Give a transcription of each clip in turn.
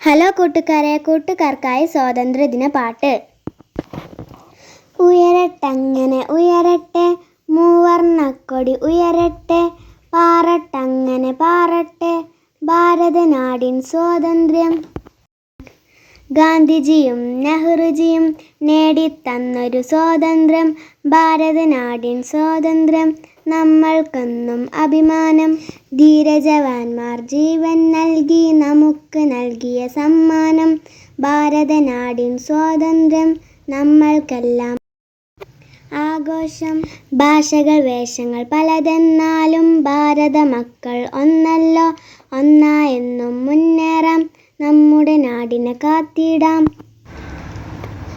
Hello കൂട്ടുകാരെ കൂട്ടുകാർക്കായി സ്വാതന്ത്ര്യദിന പാട്ട്. ഉയരട്ടങ്ങനെ ഉയരട്ടെ മൂവർണക്കൊടി ഉയരട്ടെ പാറട്ടങ്ങനെ പാറട്ടെ ഭാരതനാടിൻ സ്വാതന്ത്ര്യം. ഗാന്ധിജിയും നെഹ്റുജിയും നേടിത്തന്നൊരു സ്വാതന്ത്ര്യം ഭാരതനാടിൻ സ്വാതന്ത്ര്യം നമ്മൾക്കെന്നും അഭിമാനം. ധീരജവാന്മാർ ജീവൻ നൽകി നമുക്ക് നൽകിയ സമ്മാനം. ഭാരതനാടിൻ സ്വാതന്ത്ര്യം നമ്മൾക്കെല്ലാം. ആഘോഷം. ഭാഷകൾ വേഷങ്ങൾ പലതെന്നാലും ഭാരത മക്കൾ ഒന്നല്ലോ ഒന്നായെന്നും മുന്നേറാം. നമ്മുടെ നാടിനെ കാത്തിടാം.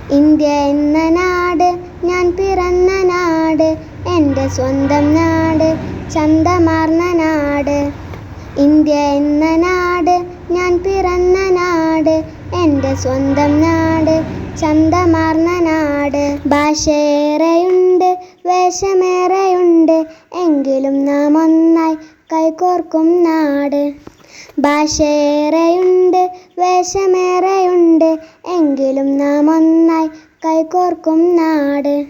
ഇന്ത്യ എന്ന നാട് ഞാൻ പിറന്ന നാട് എന്റെ സ്വന്തം നാട് ചന്തമാർന്ന നാട്. ഇന്ത്യ എന്ന നാട് ഞാൻ പിറന്ന നാട് എന്റെ സ്വന്തം നാട് ചന്തമാർന്ന നാട്. ഭാഷയേറെയുണ്ട് വേഷമേറെയുണ്ട് എങ്കിലും നാം ഒന്നായി കൈകോർക്കും നാട്. ഭാഷയേറെയുണ്ട് വേഷമേറെയുണ്ട്. എങ്കിലും നാം ഒന്നായി കൈകോർക്കും നാട്.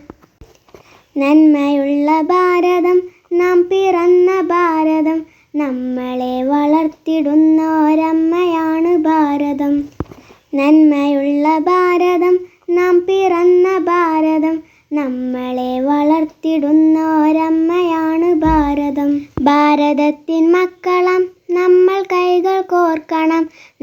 നന്മയുള്ള ഭാരതം നാം പിറന്ന ഭാരതം. നമ്മളെ വളർത്തിടുന്ന ഒരമ്മയാണ് ഭാരതം. നന്മയുള്ള ഭാരതം നാം പിറന്ന ഭാരതം. നമ്മളെ വളർത്തിടുന്ന ഒരമ്മയാണ് ഭാരതം. ഭാരതത്തിൻ മക്കളാം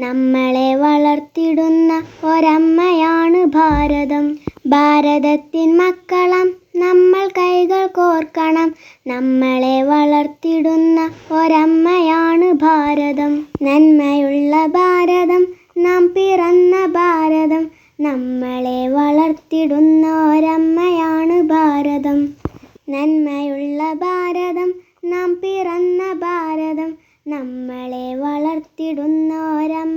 നമ്മളെ വളർത്തിടുന്ന ഒരമ്മയാണ് ഭാരതം. ഭാരതത്തിൻ മക്കളം നമ്മൾ കൈകൾ കോർക്കണം. നമ്മളെ വളർത്തിടുന്ന ഒരമ്മയാണ് ഭാരതം. നന്മയുള്ള ഭാരതം നാം പിറന്ന ഭാരതം. നമ്മളെ വളർത്തിടുന്ന ഒരമ്മയാണ് ഭാരതം. നന്മയുള്ള ഭാരതം ഭാരതം